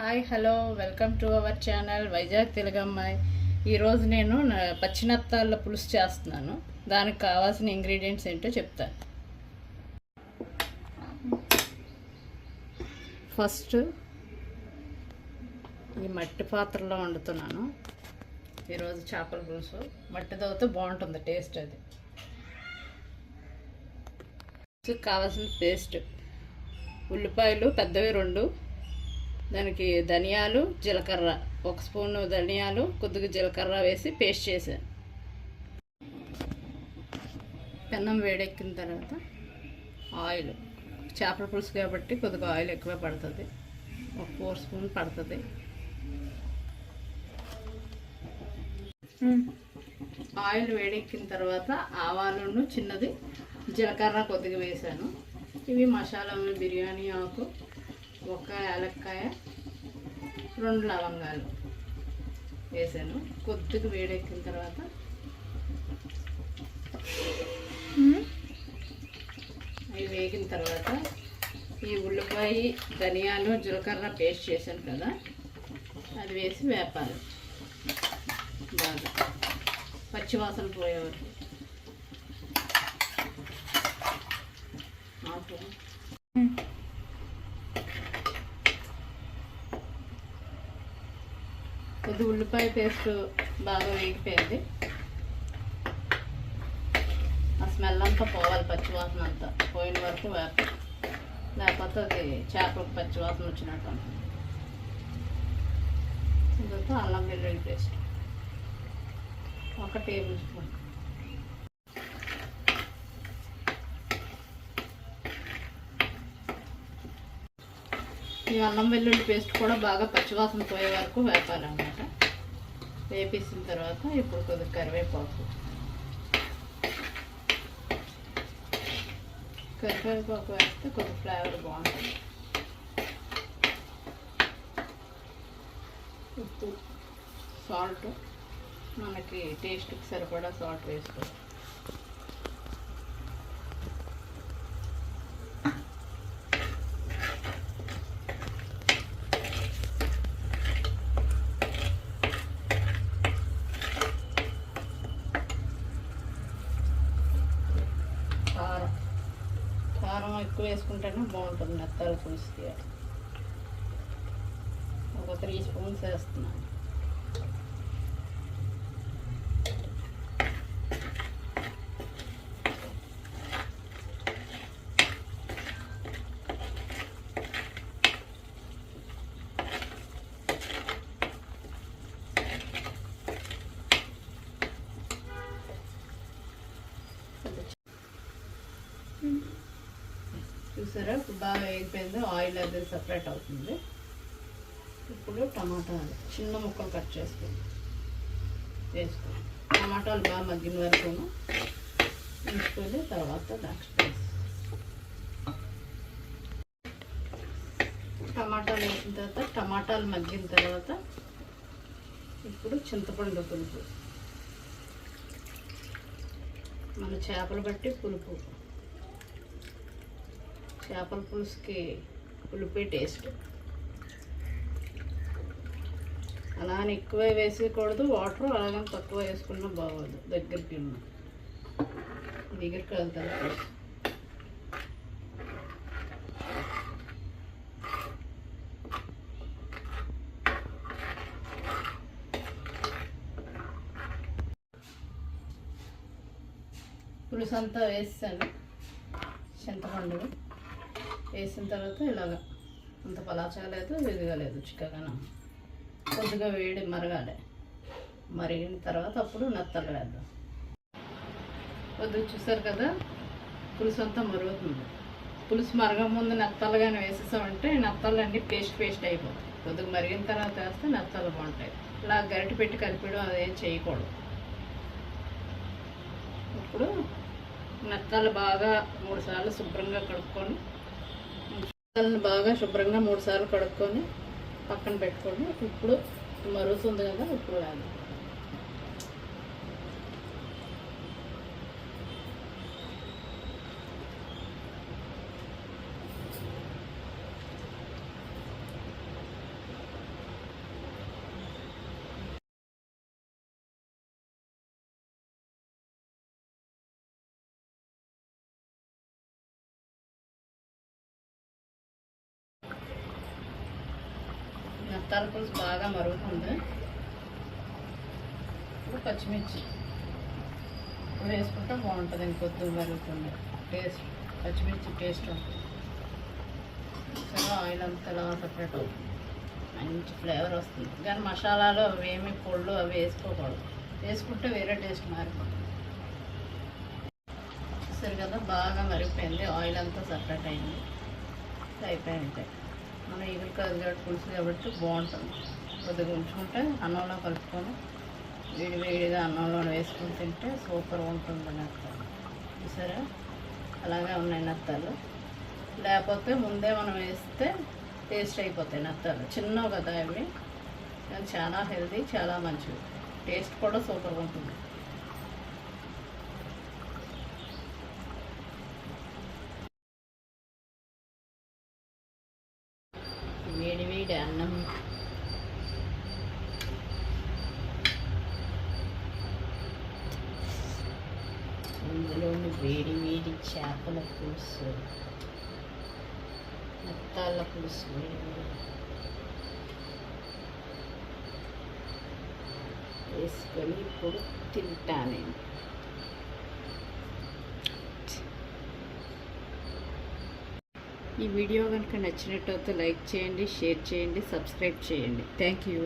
Hi hello welcome to our channel Vizag తెలుగమ్మాయి ఈరోజు నేను పచ్చినత్తాళ్ళ పులుసు చేస్తున్నాను. దానికి కావాల్సిన ఇంగ్రీడియంట్స్ ఏంటో చెప్తాను. ఫస్ట్ ఈ మట్టి పాత్రలో వండుతున్నాను. ఈరోజు చేపల పులుసు. మట్టి తవ్వుతే బాగుంటుంది టేస్ట్ అది. కావాల్సిన పేస్ట్. ఉల్లిపాయలు పెద్దవి రెండు దానికి ధనియాలు జీలకర్ర. ఒక స్పూను ధనియాలు కొద్దిగా జీలకర్ర వేసి పేస్ట్ చేశాను పెన్నం వేడెక్కిన తర్వాత ఆయిల్. చేపల పులుసు కాబట్టి కొద్దిగా ఆయిల్ ఎక్కువ పడుతుంది. ఒక ఫోర్ స్పూన్ పడుతుంది. ఆయిల్ వేడెక్కిన తర్వాత ఆవాలను చిన్నది జీలకర్ర కొద్దిగా వేసాను. ఇవి మసాలా బిర్యానీ ఆకు. ఒక యాలక్కాయ రెండు లవంగాలు వేసాను. కొద్దిగా వేడెక్కిన తర్వాత అవి వేగిన తర్వాత ఈ ఉల్లిపాయ ధనియాలు జీలకర్ర పేస్ట్ చేశాను కదా అది వేసి వేపాలి. బాగా పచ్చివాసన పోయేవారు వరకు. కొద్ది ఉల్లిపాయ పేస్ట్ బాగా వేగిపోయింది. ఆ స్మెల్ అంతా పోవాలి పచ్చివాసన అంతా. పోయిన వరకు వేప లేకపోతే అది చేపలకు పచ్చివాసన వచ్చినట్టు ఉంటుంది. తర్వాత అల్లం వెల్లుల్లి పేస్ట్. ఒక టేబుల్ స్పూన్. ఈ అల్లం వెల్లుల్లి పేస్ట్ కూడా బాగా పచ్చివాసన పోయే వరకు వేపాలన్నమాట. వేపేసిన తర్వాత ఇప్పుడు కొద్దిగా కరివేపాకు. కరివేపాకు వేస్తే కొద్ది ఫ్లేవర్ బాగుంటుంది. ఉప్పు సాల్ట్. మనకి టేస్ట్కి సరిపడా సాల్ట్ వేసుకోవాలి బాగుంటుంది మెత్తలు పులుసుకి ఒక త్రీ స్పూన్స్ వేస్తున్నాను. చూసారా? ఇప్పుడు బాగా వేగిపోయింది ఆయిల్ అది సపరేట్ అవుతుంది. ఇప్పుడు టమాటాలు చిన్న ముక్కలు కట్ చేసుకుని వేసుకోండి టమాటాలు బాగా మగ్గిన వరకు ఉంచుకొని తర్వాత నెక్స్ట్ టమాటాలు వేసిన తర్వాత టమాటాలు మగ్గిన తర్వాత ఇప్పుడు చింతపండు పులుపు. మన చేపలు బట్టి పులుపు. చేపల పులుసుకి పులిపి టేస్ట్ అలా అని ఎక్కువ వేసేయకూడదు వాటర్ అలాగే తక్కువ వేసుకున్నా బాగోదు దగ్గరికి ఉన్న. దగ్గరికి వెళ్తారు పులుసు పులుసు అంతా వేసాను. చింతపండు. వేసిన తర్వాత ఇలాగ అంత పలాచగా లేదు విడిగా లేదు చిక్కగాను కొద్దిగా వేడి మరగాలి. మరిగిన తర్వాత అప్పుడు నత్తలు వేద్దాం. కొద్దిగా చూసారు కదా పులుసు అంతా మరుగుతుంది. పులుసు మరగ ముందు నత్తలు కానీ వేసేసామంటే నత్తలు అన్నీ పేస్ట్ పేస్ట్ అయిపోతాయి. కొద్దిగా మరిగిన తర్వాత వేస్తే నత్తలు బాగుంటాయి. ఇలా గరిటె పెట్టి కలిపడం అదేం చేయకూడదు. ఇప్పుడు నత్తలు బాగా మూడు సార్లు శుభ్రంగా కడుక్కొని నత్తలను బాగా శుభ్రంగా మూడు సార్లు కడుక్కొని పక్కన పెట్టుకోండి. ఇప్పుడు మరుగుతుంది కదా ఇప్పుడు వేద్దాం. తలపులుసు పులుసు బాగా మరుగుతుంది. ఇప్పుడు పచ్చిమిర్చి. వేసుకుంటే బాగుంటుంది ఇంకొద్దు మరుగుతుంది. టేస్ట్ పచ్చిమిర్చి టేస్ట్ ఉంటుంది. సరే ఆయిల్ అంతా సపరేట్ మంచి ఫ్లేవర్ వస్తుంది. కానీ మసాలాలు అవి ఏమి పొళ్ళు అవి వేసుకోకూడదు. వేసుకుంటే వేరే టేస్ట్ మారిపోతుంది. సరే కదా బాగా మరిగిపోయింది. ఆయిల్ అంతా సపరేట్ అయింది. అయిపోయింది. మన ఈగులు కదిగాడు పులుసు కాబట్టి బాగుంటుంది. కొద్దిగా ఉంచుకుంటే అన్నంలో కలుపుకొని వేడి వేడిగా అన్నంలో వేసుకొని తింటే సూపర్ ఉంటుంది నత్తాలు చూసారా? అలాగే ఉన్నాయి నత్తాలు. లేకపోతే ముందే మనం వేస్తే టేస్ట్ అయిపోతాయి నత్తాలు. చిన్నవి కదా అవి. కానీ చాలా హెల్దీ చాలా మంచివి. టేస్ట్ కూడా సూపర్గా ఉంటుంది. వేడి అన్నం అందులోని వేడి వేడి చేపల పులుసు. మెత్తాల పులుసు. వేసుకొని ఇప్పుడు తింటాను ఈ వీడియో కనుక నచ్చినట్టయితే లైక్ చేయండి షేర్ చేయండి సబ్స్క్రైబ్ చేయండి. Thank you.